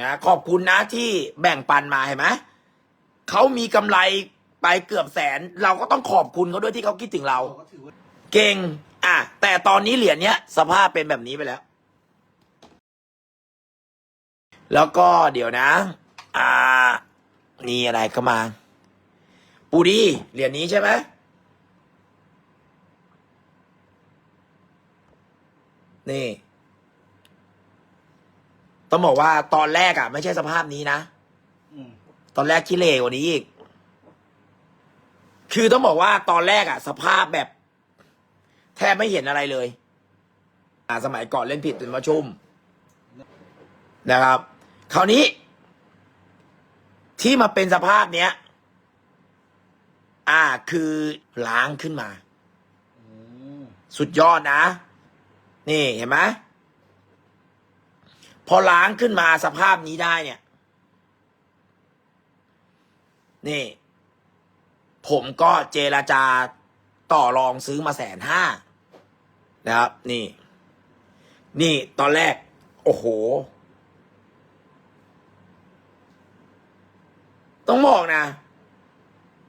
นะขอบคุณนะที่แบ่งปันมาเห็นไหมเขามีกำไรไปเกือบแสน เราก็ต้องขอบคุณเขาด้วยที่เขาคิดถึงเราก็ถือว่าเก่ง อะ แต่ตอนนี้เหรียญเนี้ย สภาพเป็นแบบนี้ไปแล้ว แล้วก็เดี๋ยวนะ อ่า นี่อะไรก็มา ปูดีเหรียญนี้ใช่ไหมนี่ ต้องบอกว่าตอนแรกอะ ไม่ใช่สภาพนี้นะอืมตอนแรกขี้เหร่กว่านี้อีก คือต้องบอกว่าตอนแรกอะสภาพแบบ แทบไม่เห็นอะไรเลย อ่า สมัยก่อนเล่นผิดเป็นมาชุ่มนะครับ คราวนี้ ที่มาเป็นสภาพเนี้ย อ่า คือล้างขึ้นมา อืมสุดยอดนะ นี่เห็นไหม พอล้างขึ้นมาสภาพนี้ได้เนี่ย นี่ ผมก็เจราจาต่อรองซื้อมาแสนห้านะครับ นี่ นี่ตอนแรก โอ้โห ต้องบอกนะ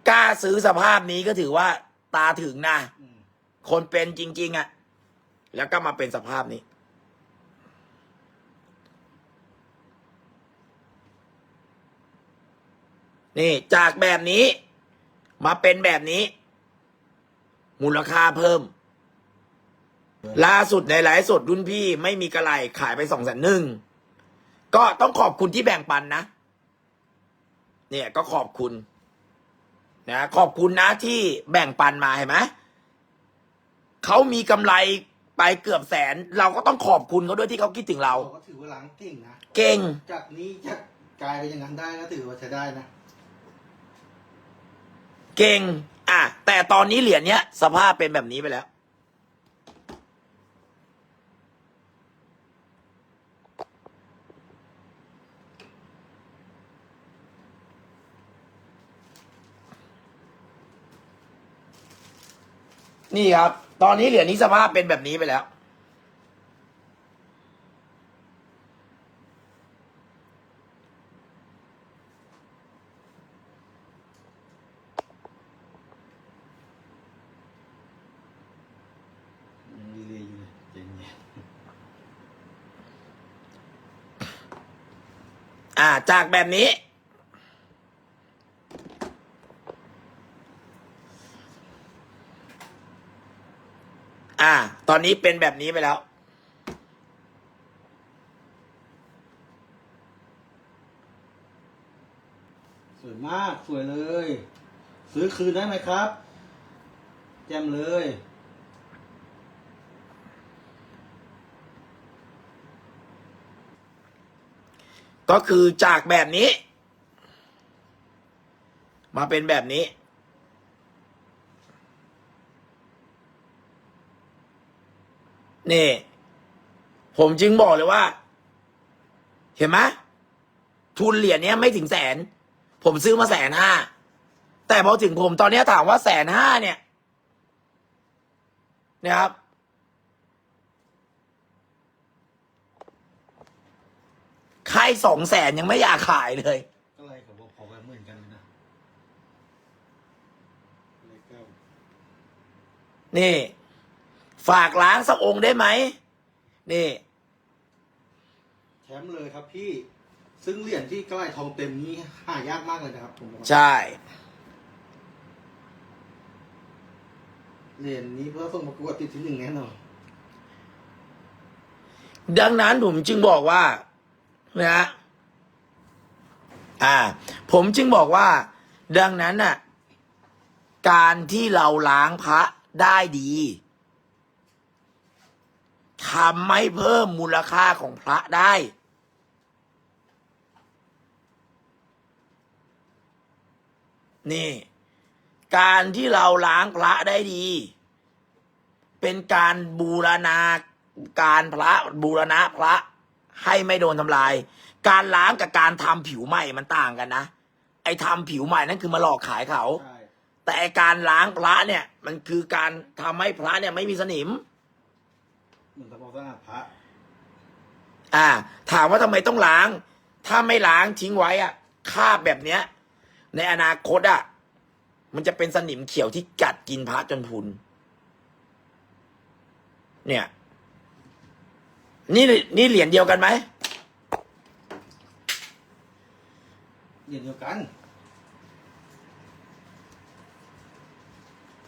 กล้าซื้อสภาพนี้ก็ถือว่าตาถึงนะอืมคนเป็นจริง ๆอะ่ะ แล้วก็มาเป็นสภาพนี้ นี่จากแบบนี้ มาเป็นแบบนี้ มูลค่าเพิ่ม ล่าสุดในไลฟ์สดรุ่นพี่ไม่มีกระไรขายไปสองแสนหนึ่งก็ต้องขอบคุณที่แบ่งปันนะ เนี่ยก็ขอบคุณ นะขอบคุณนะที่แบ่งปันมาเห็นไหมเขามีกำไรไปเกือบแสน เราก็ต้องขอบคุณเขาด้วยที่เขาคิดถึงเราเรา ก็ถือว่าล้างเก่งนะ เก่ง จากนี้จะกลายเป็นอย่างนั้นได้ก็ถือว่าใช้ได้นะ เก่ง อะ แต่ตอนนี้เหรียญเนี้ย สภาพเป็นแบบนี้ไปแล้ว นี่ครับ ตอนนี้เหรียญนี้สภาพเป็นแบบนี้ไปแล้ว มีเลยอยู่เลยเจ๋งเนี่ย อ่า จากแบบนี้ อ่า ตอนนี้เป็นแบบนี้ไปแล้ว สวยมาก สวยเลย ซื้อคืนได้ไหมครับ แจมเลย ก็คือจากแบบนี้ มาเป็นแบบนี้ นี่ ผมจึงบอกเลยว่า เห็นไหมทุนเหรียญเนี้ยไม่ถึงแสน ผมซื้อมาแสนห้า แต่พอถึงผมตอนนี้ถามว่าแสนห้าเนี่ยนะครับ ใครสองแสนยังไม่อยากขายเลย ก็ไรเขาบอกพอกันเหมือนกันเลยนะเลขเก้านี่ ฝากล้างสักองค์ได้ไหม นี่ แชมป์เลยครับพี่ ซึ่งเหรียญที่ใกล้ทองเต็มนี้หายากมากเลยนะครับผมบอกว่าใช่ เหรียญนี้เพื่อส่งประกวดติดที่หนึ่งแน่นอน ดังนั้นผมจึงบอกว่า นะฮะอ่า ผมจึงบอกว่า ดังนั้นน่ะ การที่เราล้างพระได้ดีทำให้เพิ่มมูลค่าของพระได้ นี่ การที่เราล้างพระได้ดี เป็นการบูรณาการพระบูรณะพระ ให้ไม่โดนทำลาย การล้างกับการทำผิวใหม่มันต่างกันนะ ไอ้ทำผิวใหม่นั่นคือมาหลอกขายเขาใช่แต่ไอ้การล้างพระเนี่ย มันคือการทำให้พระเนี่ยไม่มีสนิมเหมือนทำความสะอาดพระอ่า ถามว่าทำไมต้องล้าง ถ้าไม่ล้างทิ้งไว้อะคราบแบบเนี้ย ในอนาคตอะมันจะเป็นสนิมเขียวที่กัดกินพระจนพรุนเนี่ย นี่นี่เหรียญเดียวกันไหมเหรียญเดียวกัน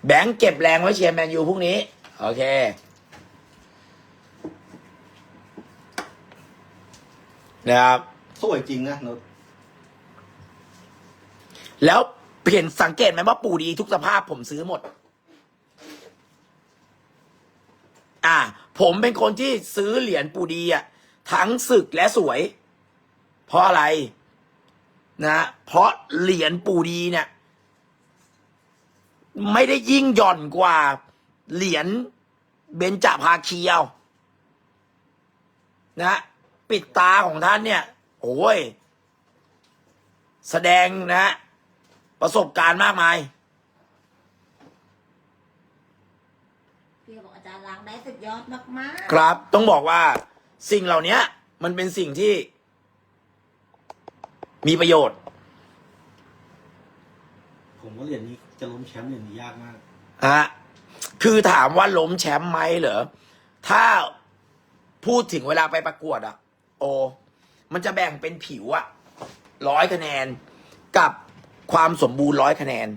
แบงค์เก็บแรงไว้เชียร์แมนยูพรุ่งนี้ โอเค นะครับ สวยจริงนะโน้ตแล้วเห็นสังเกตไหมว่าปู่ดีทุกสภาพผมซื้อหมด อ่า ผมเป็นคนที่ซื้อเหรียญปูดีอะทั้งศึกและสวย เพราะอะไรนะเพราะเหรียญปูดีเนี่ย ไม่ได้ยิ่งหย่อนกว่าเหรียญเบญจภาคีเอานะปิดตาของท่านเนี่ย โอ้ย แสดงนะ ประสบการณ์มากมาย พี่ก็บอกอาจารย์ ล้างได้สุดยอดมากๆ ครับ ต้องบอกว่าสิ่งเหล่านี้มันเป็นสิ่งที่ มีประโยชน์ ผมว่าเหรียญนี้จะล้มแชมป์เหรียญนี้ยากมาก ฮะ คือถามว่าล้มแชมป์ไหมเหรอ ถ้าพูดถึงเวลาไปประกวดอะโอ มันจะแบ่งเป็นผิวอะร้อยคะแนนกับความสมบูรณ์ร้อยคะแนน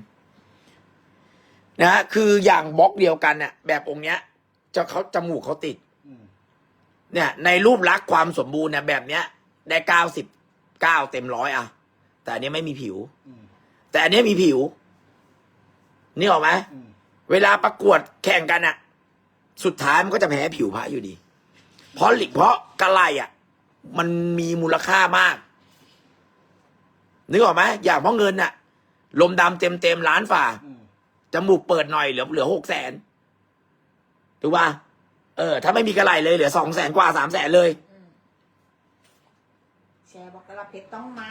นะฮะคืออย่างบล็อกเดียวกันเนี่ยแบบองค์เนี้ย จะเขาจมูกเขาติดอืมเนี่ย ในรูปลักษณ์ความสมบูรณ์เนี่ยแบบเนี้ย ได้เก้าสิบเก้าเต็มร้อยอะแต่อันเนี้ยไม่มีผิวอืมแต่อันเนี้ยมีผิว นี่ออกไหมอืมเวลาประกวดแข่งกันอะสุดท้ายมันก็จะแพ้ผิวพระอยู่ดี เพราะหลิเพราะกะไลอะมันมีมูลค่ามากนึกออกไหมอย่างเพราะเงินอะลมดำเต็มเต็มๆล้านฝ่าอืมจมูกเปิดหน่อยเหลือเหลือหกแสน ถูกป่ะเออ ถ้าไม่มีกระไลเลยเหลือสองแสนกว่าสามแสนเลย อืมแชร์บอกกระเพชรต้องมา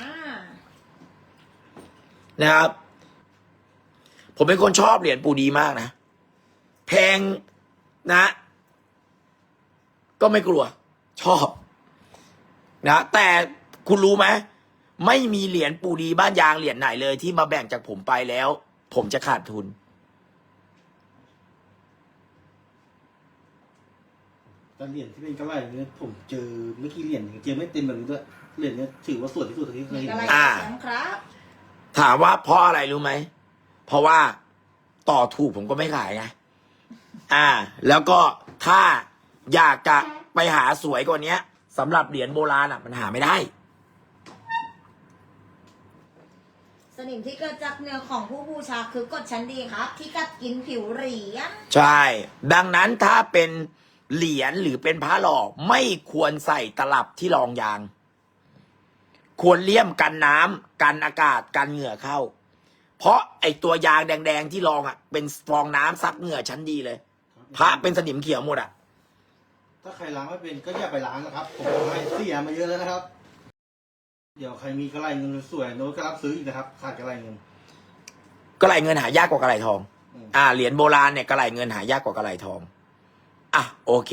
นะครับ ผมเป็นคนชอบเหรียญปูดีมากนะ แพงนะ ก็ไม่กลัว ชอบ นะ แต่คุณรู้ไหมไม่มีเหรียญปูดีบ้านยางเหรียญไหนเลยที่มาแบ่งจากผมไปแล้ว ผมจะขาดทุน แต่เหรียญที่เป็นกระไรเนี่ยผมเจอเมื่อกี้เหรียญหนึ่งเจอไม่เต็มแบบนี้ด้วยเหรียญเนี้ยถือว่าสวยที่สุดที่เคยมีเห็นอะไรอ่า แชมป์ครับ ถามว่าเพราะอะไรรู้ไหม เพราะว่าต่อถูกผมก็ไม่ขายไง อ่า แล้วก็ถ้าอยากจะไปหาสวยกว่านี้สำหรับเหรียญโบราณอะ มันหาไม่ได้ สนิมที่เกิดจากเนื้อของผู้บูชาคือกฎชั้นดีครับ ที่กัดกินผิวเหรียญ ใช่ ดังนั้นถ้าเป็น เหรียญหรือเป็นพระหล่อไม่ควรใส่ตลับที่รองยาง ควรเลี่ยมกันน้ำกันอากาศกันเหงื่อเข้า เพราะไอตัวยางแดงๆที่รองอะ เป็นฟองน้ำซับเหงื่อชั้นดีเลย พระเป็นสนิมเขียวหมดอะ ถ้าใครล้างไม่เป็นก็อย่าไปล้างนะครับ ผมทำให้เสียมาเยอะแล้วนะครับ เดี๋ยวใครมีกระไรเงินสวยโน้ตก็รับซื้ออีกนะครับ ขาดกระไรเงินกระไหลเงินหายากกว่ากระไหลทองอืมอ่าเหรียญโบราณเนี่ยกระไหลเงินหายากกว่ากระไหลทอง อะโอเค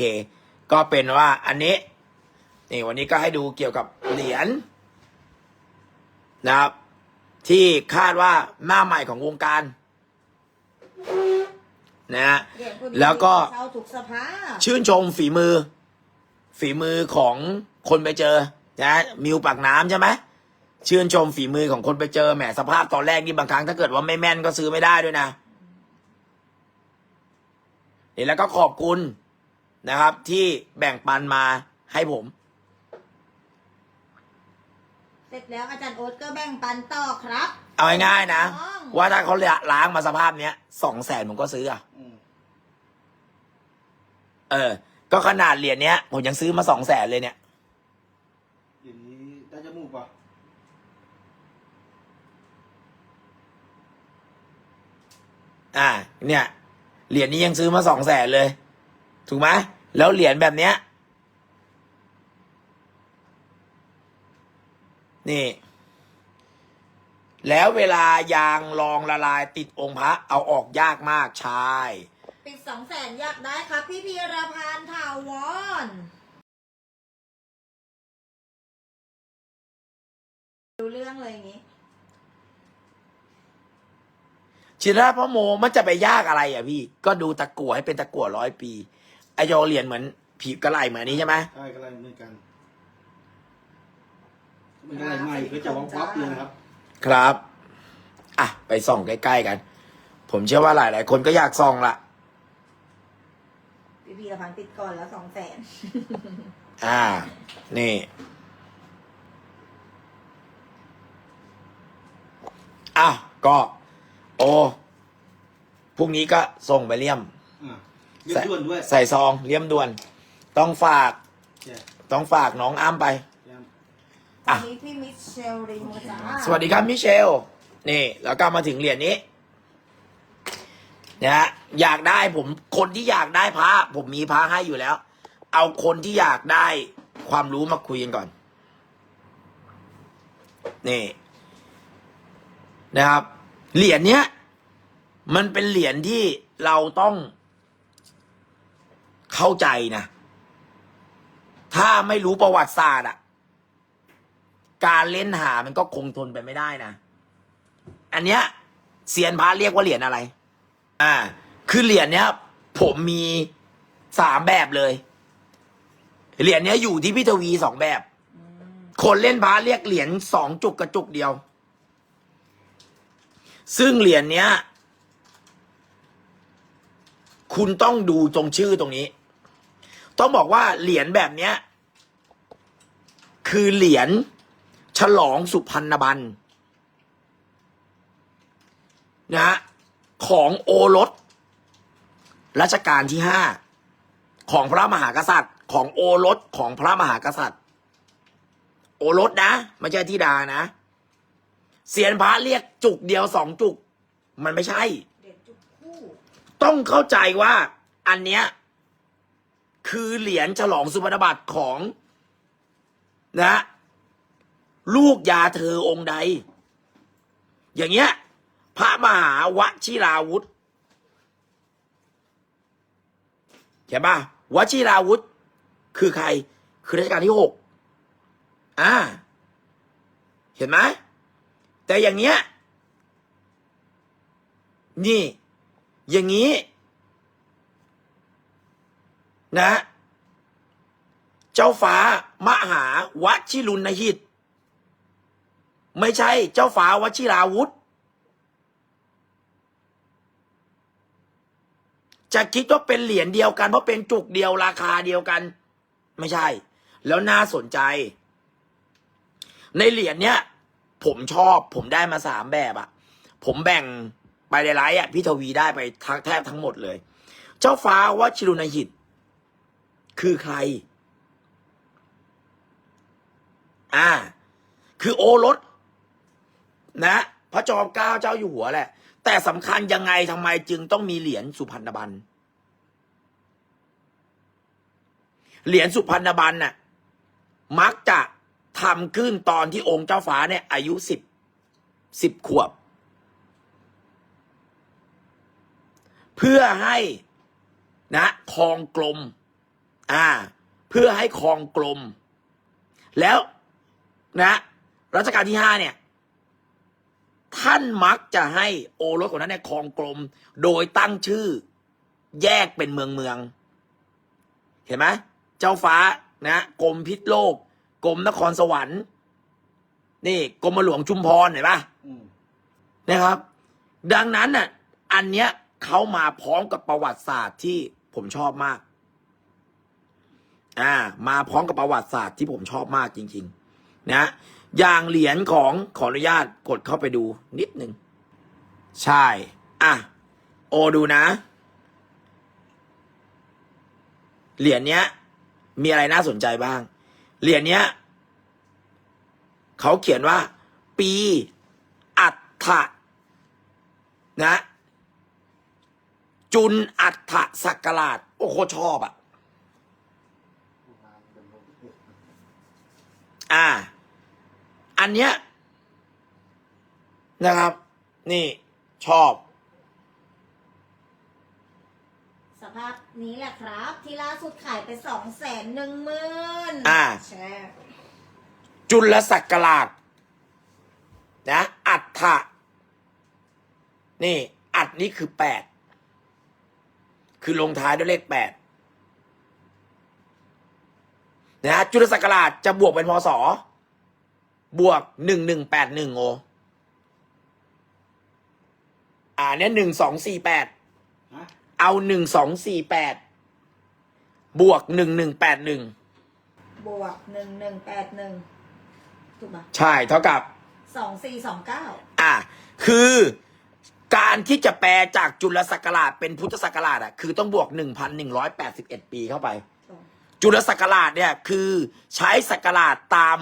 ก็เป็นว่าอันนี้นี่วันนี้ก็ให้ดูเกี่ยวกับเหรียญนะครับ ที่คาดว่าหน้าใหม่ของวงการนะฮะเหรียญผู้ดีแล้วก็เช่าถูกสภาพชื่นชมฝีมือ ฝีมือของคนไปเจอนะมิวปากน้ำใช่ไหมชื่นชมฝีมือของคนไปเจอแหมสภาพตอนแรกนี่บางครั้งถ้าเกิดว่าไม่แม่นก็ซื้อไม่ได้ด้วยนะนี่แล้วก็ขอบคุณ นะครับ ที่แบ่งปันมาให้ผม เสร็จแล้วอาจารย์โอ๊ตก็แบ่งปันต่อครับ เอาง่ายๆนะถูกต้องว่าถ้าเขาล้างมาสภาพเนี้ยสองแสนผมก็ซื้ออะอืมเออ ก็ขนาดเหรียญเนี้ย ผมยังซื้อมาสองแสนเลยเนี่ยเหรียญนี้ได้จมูกปะอ่า เนี่ย เหรียญนี้ยังซื้อมาสองแสนเลย ถูกไหมแล้วเหรียญแบบเนี้ย นี่ แล้วเวลายางรองละลายติดองค์พระ เอาออกยากมากใช่ปิดสองแสนอยากได้ครับ พี่พีรพันธ์ถาวรรื่องเลยอย่างงี้ ชินราชพ่อโมมันจะไปยากอะไรอะพี่ ก็ดูตะกั่วให้เป็นตะกั่วร้อยปี ไอยอเหรียญเหมือนผีกระไหลเหมือนอันนี้ใช่ไหมใช่ก็ไรเหมือนกันมันอะไรใหม่ก็จะวับวับเลยนะครับ ครับ อะ ไปส่องใกล้ๆกัน ผมเชื่อว่าหลายๆ คนก็อยากส่องละพี่พีรพันธ์ติดก่อนแล้วสองแสนอ่า นี่ อะ ก็ โอ้พรุ่งนี้ก็ส่งไปเลี่ยม อ่า เรียบด่วนด้วย ใส่ซองเลี่ยมด่วน ต้องฝากแจกต้องฝากน้องอ้ำไปแจมอะวันนี้พี่มิเชลริโมจ้าสวัสดีครับมิเชล นี่ แล้วก็มาถึงเหรียญนี้นะฮะอยากได้ผมคนที่อยากได้พระผมมีพระให้อยู่แล้ว เอาคนที่อยากได้ความรู้มาคุยกันก่อน นี่ นะครับ เหรียญเนี้ย มันเป็นเหรียญที่เราต้อง เข้าใจนะ ถ้าไม่รู้ประวัติศาสตร์อะการเล่นหามันก็คงทนไปไม่ได้นะ อันเนี้ยเซียนพระเรียกว่าเหรียญอะไร อ่า คือเหรียญเนี้ย ผมมีสามแบบเลย เหรียญเนี้ยอยู่ที่พิทวีสองแบบ คนเล่นพระเรียกเหรียญสองจุกกระจุกเดียว ซึ่งเหรียญเนี้ย คุณต้องดูตรงชื่อตรงนี้ ต้องบอกว่าเหรียญแบบเนี้ย คือเหรียญฉลองสุพรรณบันนะฮะของโอรสรัชกาลที่ห้าของพระมหากษัตริย์ ของโอรสของพระมหากษัตริย์ โอรสนะไม่ใช่ธิดานะเสียนพระเรียกจุกเดียวสองจุก มันไม่ใช่เด็ดจุกคู่ต้องเข้าใจว่าอันเนี้ย คือเหรียญฉลองสุพรรณบัตรของ นะ ลูกยาเธอองค์ใด อย่างเงี้ย พระมหาวชิราวุธเห็นปะวชิราวุธ คือใคร คือรัชกาลที่หกอ่า เห็นไหมแต่อย่างเงี้ย นี่ อย่างนี้ นะ เจ้าฟ้ามหาวชิรุณหิต ไม่ใช่เจ้าฟ้าวชิราวุธ จะคิดว่าเป็นเหรียญเดียวกันเพราะเป็นจุกเดียวราคาเดียวกัน ไม่ใช่ แล้วน่าสนใจ ในเหรียญเนี้ยผมชอบผมได้มาสามแบบอะผมแบ่งไปในไลฟ์อะพี่ทวีได้ไปทั้งแทบทั้งหมดเลย เจ้าฟ้าวชิรุณหิต คือใคร อ่า คือโอรสนะ พระจอมเกล้าเจ้าอยู่หัวแหละ แต่สำคัญยังไงทำไมจึงต้องมีเหรียญสุพรรณบันเหรียญสุพรรณบันน่ะ มักจะทำขึ้นตอนที่องค์เจ้าฟ้าเนี่ย อายุสิบสิบขวบ เพื่อให้นะคลองกลม อ่า เพื่อให้คลองกลม แล้วนะรัชกาลที่ห้าเนี่ย ท่านมักจะให้โอรสของนั้นเนี่ยคลองกลม โดยตั้งชื่อ แยกเป็นเมืองเมือง เห็นไหมเจ้าฟ้านะกรมพิษโลกกรมนครสวรรค์ นี่กรมหลวงชุมพรเห็นปะอืมนะครับ ดังนั้นน่ะ อันเนี้ยเขามาพร้อมกับประวัติศาสตร์ที่ผมชอบมาก อ่า มาพร้อมกับประวัติศาสตร์ที่ผมชอบมากจริง ๆ นะ อย่างเหรียญของขออนุญาตกดเข้าไปดูนิดหนึ่ง ใช่ อะ โอดูนะ เหรียญเนี้ย มีอะไรน่าสนใจบ้าง เหรียญเนี้ย เขาเขียนว่า ปี อัฏฐะนะ จุนอัฏฐศักราช โอ้โคชอบอะ อ่า อันเนี้ยนะครับ นี่ชอบ สภาพนี้แหละครับ ที่ล่าสุดขายไปสองแสนหนึ่งหมื่นอ่า แชร์จุลศักราชนะอัฏฐะนี่ อัดนี่คือแปด คือลงท้ายด้วยเลขแปด นะฮะจุลศักราชจะบวกเป็นพศบวกหนึ่งหนึ่งแปดหนึ่งโออ่าเนี้ยหนึ่งสองสี่แปดนะเอาหนึ่งสองสี่แปดบวกหนึ่งหนึ่งแปดหนึ่งบวกหนึ่งหนึ่งแปดหนึ่งถูกปะใช่เท่ากับสองสี่สองเก้าอะคือการที่จะแปลจากจุลศักราชเป็นพุทธศักราชอะคือต้องบวกหนึ่งพันหนึ่งร้อยแปดสิบเอ็ดปีเข้าไป จุลศักราชเนี่ยคือใช้ศักราชตาม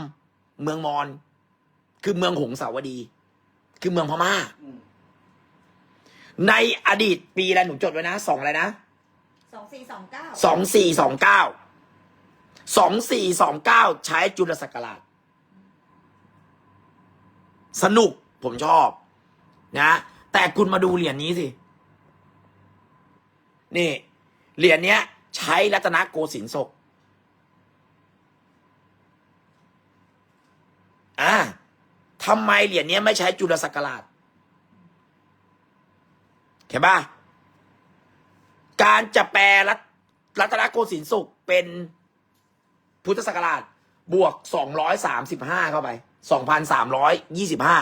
เมืองมอญคือเมืองหงสาวดี คือเมืองพม่าอืมในอดีตปีอะไรหนูจดไว้นะสองอะไรนะสองสี่สองเก้าสองสี่สองเก้าสองสี่สองเก้าใช้จุลศักราช สนุกผมชอบ นะ แต่คุณมาดูเหรียญนี้สิ นี่ เหรียญเนี้ย ใช้รัตนโกสินทร์ศก อ่าทำไมเหรียญเนี้ยไม่ใช้จุลศักราชเห็นปะการจะแปลรัตรัตนโกสินทร์ศกเป็นพุทธศักราช บวกสองร้อยสามสิบห้าเข้าไปสองพันสามร้อยยี่สิบห้า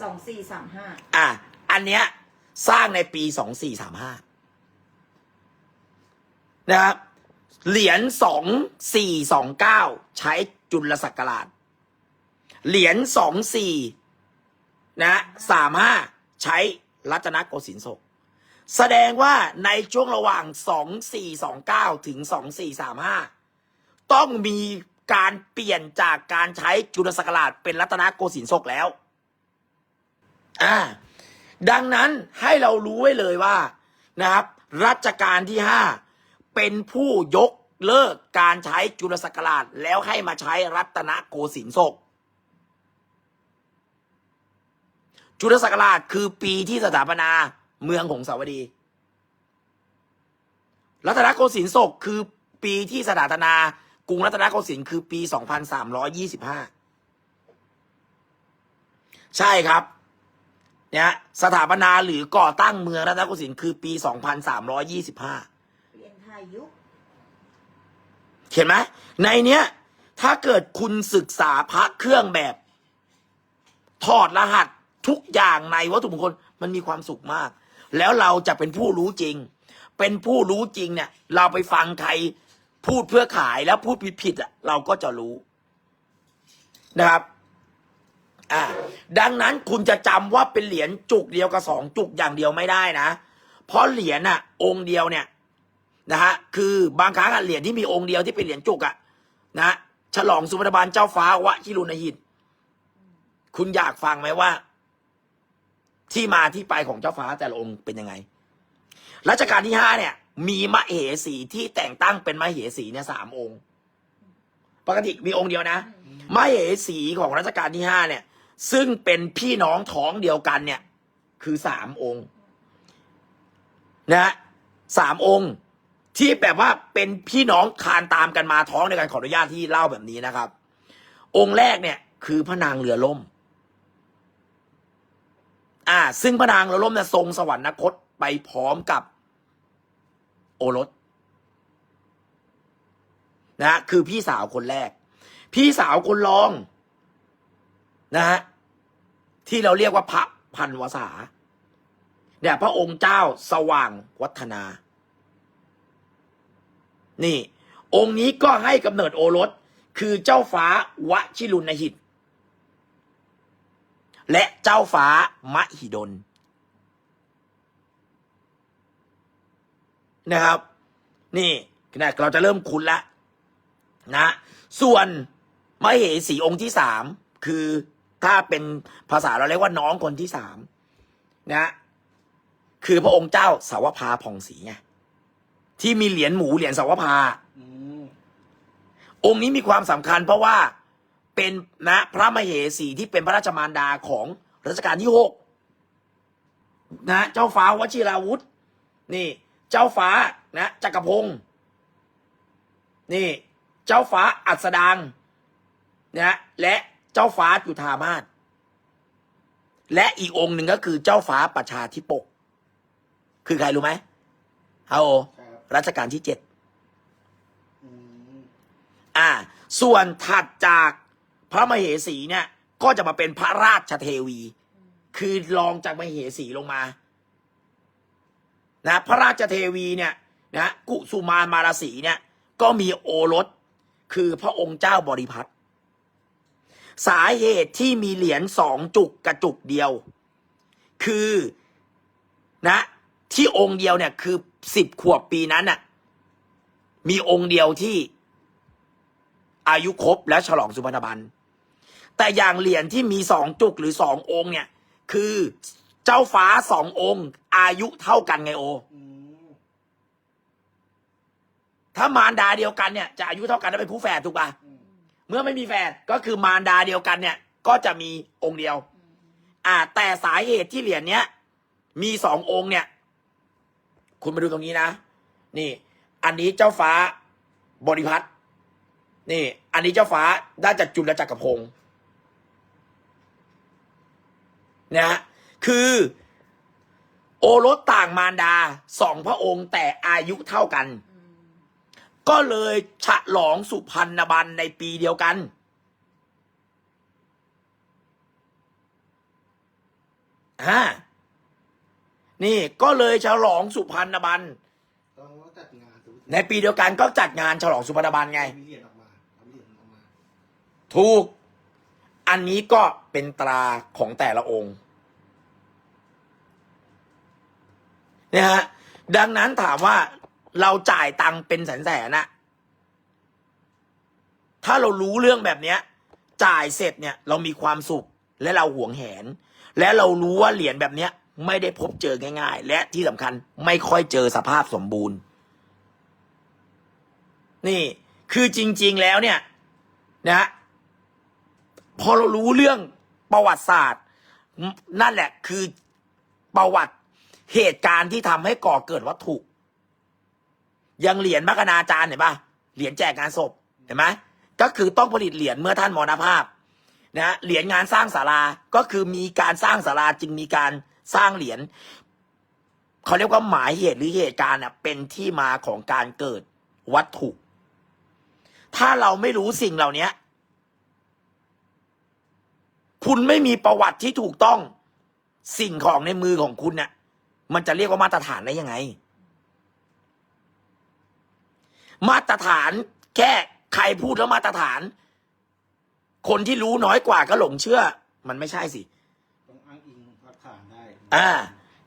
สองสี่สามห้าอะ อันเนี้ยสร้างในปีสองสี่สามห้านะครับ เหรียญสองสี่สองเก้าใช้ จุลศักราช เหรียญสองสี่นะสามห้าใช้รัตนโกสินทร์ศก แสดงว่าในช่วงระหว่างสองสี่สองเก้าถึงสองสี่สามห้าต้องมีการเปลี่ยนจากการใช้จุลศักราชเป็นรัตนโกสินทร์ศกแล้ว อ่า ดังนั้นให้เรารู้ไว้เลยว่านะครับ รัชกาลที่ห้าเป็นผู้ยก เลิกการใช้จุลศักราช แล้วให้มาใช้รัตนโกสินทร์ศก จุลศักราชคือปีที่สถาปนาเมืองของสาวดี รัตนโกสินทร์ศกคือปีที่สถาปนากรุงรัตนโกสินทร์คือปี 2325 ใช่ครับเนี่ยสถาปนาหรือก่อตั้งเมืองรัตนโกสินทร์คือปี 2325เรียนทยยุค เห็นไหมในเนี้ย ถ้าเกิดคุณศึกษาพระเครื่องแบบ ถอดรหัสทุกอย่างในวัตถุมงคลมันมีความสุขมาก แล้วเราจะเป็นผู้รู้จริง เป็นผู้รู้จริงเนี่ย เราไปฟังใครพูดเพื่อขายแล้วพูดผิดๆอะเราก็จะรู้นะครับ อ่า ดังนั้นคุณจะจำว่าเป็นเหรียญจุกเดียวกับสองจุกอย่างเดียวไม่ได้นะ เพราะเหรียญอะ องค์เดียวเนี่ย นะฮะคือบางครั้งอะเหรียญที่มีองค์เดียวที่เป็นเหรียญจุกอะนะฮะฉลองสุพรรณบาลเจ้าฟ้าวชิรุณหิตคุณอยากฟังไหมว่า ที่มาที่ไปของเจ้าฟ้าแต่ละองค์เป็นยังไงรัชกาลที่ห้าเนี่ย มีมเหสีที่แต่งตั้งเป็นมเหสีเนี่ยสามองค์ ปกติมีองค์เดียวนะมเหสีของรัชกาลที่ห้าเนี่ย ซึ่งเป็นพี่น้องท้องเดียวกันเนี่ย คือสามองค์ นะฮะสามองค์ ที่แบบว่าเป็นพี่น้องคานตามกันมาท้องในการขออนุญาตที่เล่าแบบนี้นะครับ องค์แรกเนี่ย คือพระนางเรือล่ม อ่า ซึ่งพระนางเรือล่มเนี่ยทรงสวรรคตไปพร้อมกับโอรสนะคือพี่สาวคนแรก พี่สาวคนรอง นะฮะที่เราเรียกว่าพระพันวษาเนี่ยพระองค์เจ้าสว่างวัฒนา นี่ องค์นี้ก็ให้กำเนิดโอรส คือเจ้าฟ้าวชิรุณหิต และเจ้าฟ้ามหิดลนะครับ นี่นะเราจะเริ่มคุ้นละนะ ส่วนมเหสีองค์ที่สามคือถ้าเป็นภาษาเราเรียกว่าน้องคนที่สามนะ คือพระองค์เจ้าสาวภาผ่องศรีไง ที่มีเหรียญหมูเหรียญสาวภาอืมองค์นี้มีความสำคัญเพราะว่าเป็นนะพระมเหสีที่เป็นพระราชมารดาของรัชกาลที่หกนะเจ้าฟ้าวชิราวุธ นี่ เจ้าฟ้านะจักรพงศ์นี่ เจ้าฟ้าอัสดางนะและเจ้าฟ้าจุฑามาศและอีกองค์หนึ่งก็คือเจ้าฟ้าประชาธิปก คือใครรู้ไหมฮาโอใช่ค รัชกาลที่เจ็ดอ่า ส่วนถัดจากพระมเหสีเนี่ย ก็จะมาเป็นพระราชเทวี คือรองจากมเหสีลงมา นะ พระราชเทวีเนี่ย นะกุสุมานมารสีเนี่ย ก็มีโอรส คือพระองค์เจ้าบริพัตรสาเหตุที่มีเหรียญสองจุกกระจุกเดียว คือนะที่องค์เดียวเนี่ยคือ สิบขวบปีนั้นน่ะ มีองค์เดียวที่อายุครบและฉลองสุพรรณบันแต่อย่างเหรียญที่มีสองจุกหรือสององค์เนี่ย คือเจ้าฟ้าสององค์ อายุเท่ากันไงโออืมถ้ามารดาเดียวกันเนี่ยจะอายุเท่ากันแล้วเป็นผู้แฝดถูกปะอืมเมื่อไม่มีแฝดก็คือมารดาเดียวกันเนี่ย ก็จะมีองค์เดียว อ่า แต่สาเหตุที่เหรียญเนี้ยมีสององค์เนี่ย คุณมาดูตรงนี้นะ นี่ อันนี้เจ้าฟ้าบริพัตรนี่ อันนี้เจ้าฟ้าได้จากจุลจักรพงศ์นะฮะคือ โอรสต่างมารดาสองพระองค์แต่อายุเท่ากัน ก็เลยฉลองสุพรรณบันในปีเดียวกันอ่า นี่ก็เลยฉลองสุพรรณบันต้องจัดงานสมมุติในปีเดียวกันก็จัดงานฉลองสุพรรณบันไง มีเหรียญออกมาเอาเหรียญออกมาถูก อันนี้ก็เป็นตราของแต่ละองค์เนี่ยฮะ ดังนั้นถามว่าเราจ่ายตังค์เป็นแสนแสนๆนะถ้าเรารู้เรื่องแบบเนี้ย จ่ายเสร็จเนี่ย เรามีความสุขและเราหวงแหน และเรารู้ว่าเหรียญแบบเนี้ย ไม่ได้พบเจอง่าย ๆ และที่สำคัญไม่ค่อยเจอสภาพสมบูรณ์ นี่ คือจริง ๆ แล้วเนี่ยนะฮะพอเรารู้เรื่องประวัติศาสตร์ นั่นแหละคือประวัติเหตุการณ์ที่ทำให้ก่อเกิดวัตถุ ยังเหรียญมกนาจารย์เห็นปะเหรียญแจกงานศพเห็นไหมก็คือต้องผลิตเหรียญเมื่อท่านมรณภาพนะเหรียญงานสร้างศาลาก็คือมีการสร้างศาลาจึงมีการ สร้างเหรียญเขาเรียกว่าหมายเหตุหรือเหตุการณ์เป็นที่มาของการเกิดวัตถุ ถ้าเราไม่รู้สิ่งเหล่านี้คุณไม่มีประวัติที่ถูกต้อง สิ่งของในมือของคุณเนี่ยมันจะเรียกว่ามาตรฐานได้ยังไง มาตรฐานแค่ใครพูดแล้วมาตรฐาน คนที่รู้น้อยกว่าก็หลงเชื่อ มันไม่ใช่สิ ต้องอ้างอิงหลักฐานได้ อ่า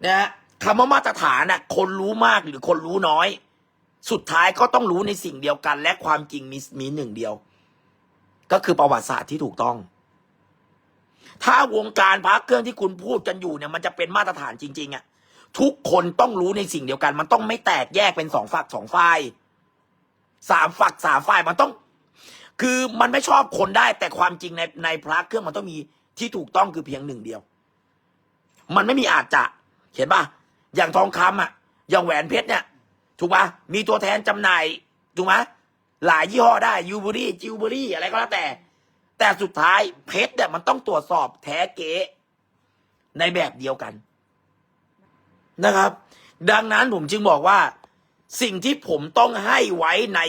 นะฮะคำว่ามาตรฐานน่ะคนรู้มากหรือคนรู้น้อย สุดท้ายก็ต้องรู้ในสิ่งเดียวกัน และความจริงมีมีหนึ่งเดียว ก็คือประวัติศาสตร์ที่ถูกต้อง ถ้าวงการพักเครื่องที่คุณพูดกันอยู่เนี่ยมันจะเป็นมาตรฐานจริง ๆอะ่ะทุกคนต้องรู้ในสิ่งเดียวกัน มันต้องไม่แตกแยกเป็นสองฝักสองฝ่ายสามฝักสามฝ่ายมันต้อง คือมันไม่ชอบคนได้แต่ความจริงในในพระเครื่องมันต้องมีที่ถูกต้องคือเพียงหนึ่งเดียว มันไม่มีอาจจะ เห็นป่ะ อย่างทองคำอะ อย่างแหวนเพชรเนี่ย ถูกป่ะ มีตัวแทนจำหน่าย ถูกไหมหลายยี่ห้อได้ยูบูรี่จิวบูรี่อะไรก็แล้วแต่ แต่สุดท้ายเพชรเนี่ยมันต้องตรวจสอบแท้เก๊ในแบบเดียวกันนะครับ ดังนั้นผมจึงบอกว่า สิ่งที่ผมต้องให้ไว้ใน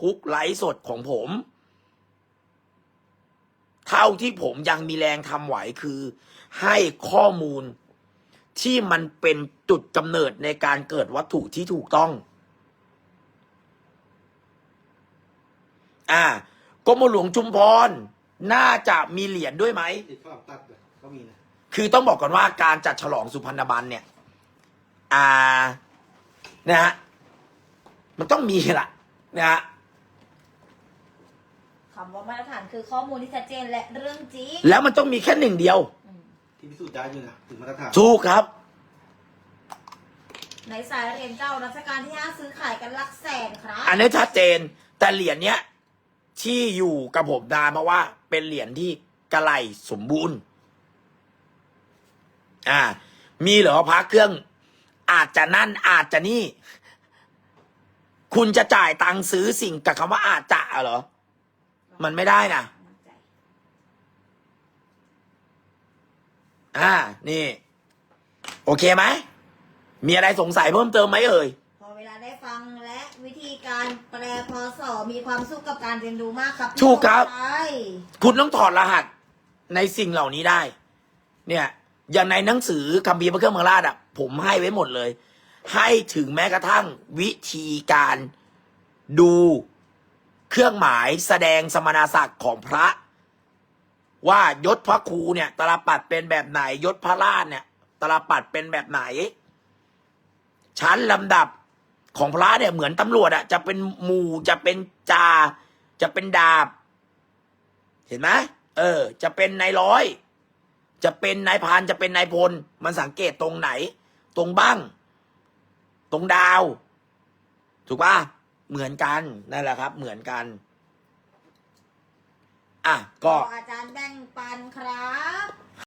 ทุกๆไลฟ์สดของผม เท่าที่ผมยังมีแรงทำไหวคือ ให้ข้อมูลที่มันเป็นจุดกำเนิดในการเกิดวัตถุที่ถูกต้อง อ่ากรมหลวงชุมพรน่าจะมีเหรียญด้วยไหม ติดข้าวหลามตัดเลยก็มีนะคือต้องบอกก่อนว่าการจัดฉลองสุพรรณบันเนี่ย อ่า นะฮะ มันต้องมีละนะฮะ คำว่ามาตรฐานคือข้อมูลที่ชัดเจนและเรื่องจริงแล้วมันต้องมีแค่หนึ่งเดียว อืม ที่พิสูจน์ได้อยู่นะถึงมาตรฐานถูกครับ ในสายเหรียญเจ้ารัชกาลที่ห้าซื้อขายกันหลักแสนครับอันนี้ชัดเจนแต่เหรียญเนี้ย ที่อยู่กับผมนานเพราะว่า เป็นเหรียญที่กระไหลสมบูรณ์ อ่า มีเหรอพระเครื่อง อาจจะนั่นอาจจะนี่ คุณจะจ่ายตังค์ซื้อสิ่งกับคำว่าอาจจะเหรอ มันไม่ได้นะ มั่นใจ อ่า นี่ โอเคไหม มีอะไรสงสัยเพิ่มเติมไหมเอ่ย พอเวลาได้ฟังและวิธีการแปลพศมีความสุขกับการเรียนรู้มากครับพี่ถูกครับ ใช่คุณต้องถอดรหัสในสิ่งเหล่านี้ได้ เนี่ย อย่างในหนังสือคัมภีร์พระเครื่องเมืองราชอะ ผมให้ไว้หมดเลย ให้ถึงแม้กระทั่งวิธีการดูเครื่องหมายแสดงสมณศักดิ์ของพระ ว่ายศพระครูเนี่ยตลปัดเป็นแบบไหนยศพระราชเนี่ยตลปัดเป็นแบบไหน ชั้นลำดับของพระเนี่ยเหมือนตำรวจอะจะเป็นหมู่จะเป็นจาจะเป็นดาบ เห็นไหมเออ จะเป็นนายร้อย จะเป็นนายพรานจะเป็นนายพล มันสังเกตตรงไหน ตรงบ้าง ตรงดาว ถูกปะเหมือนกันนั่นแหละครับ เหมือนกัน อะก็ออาจารย์แบ่งปันครับ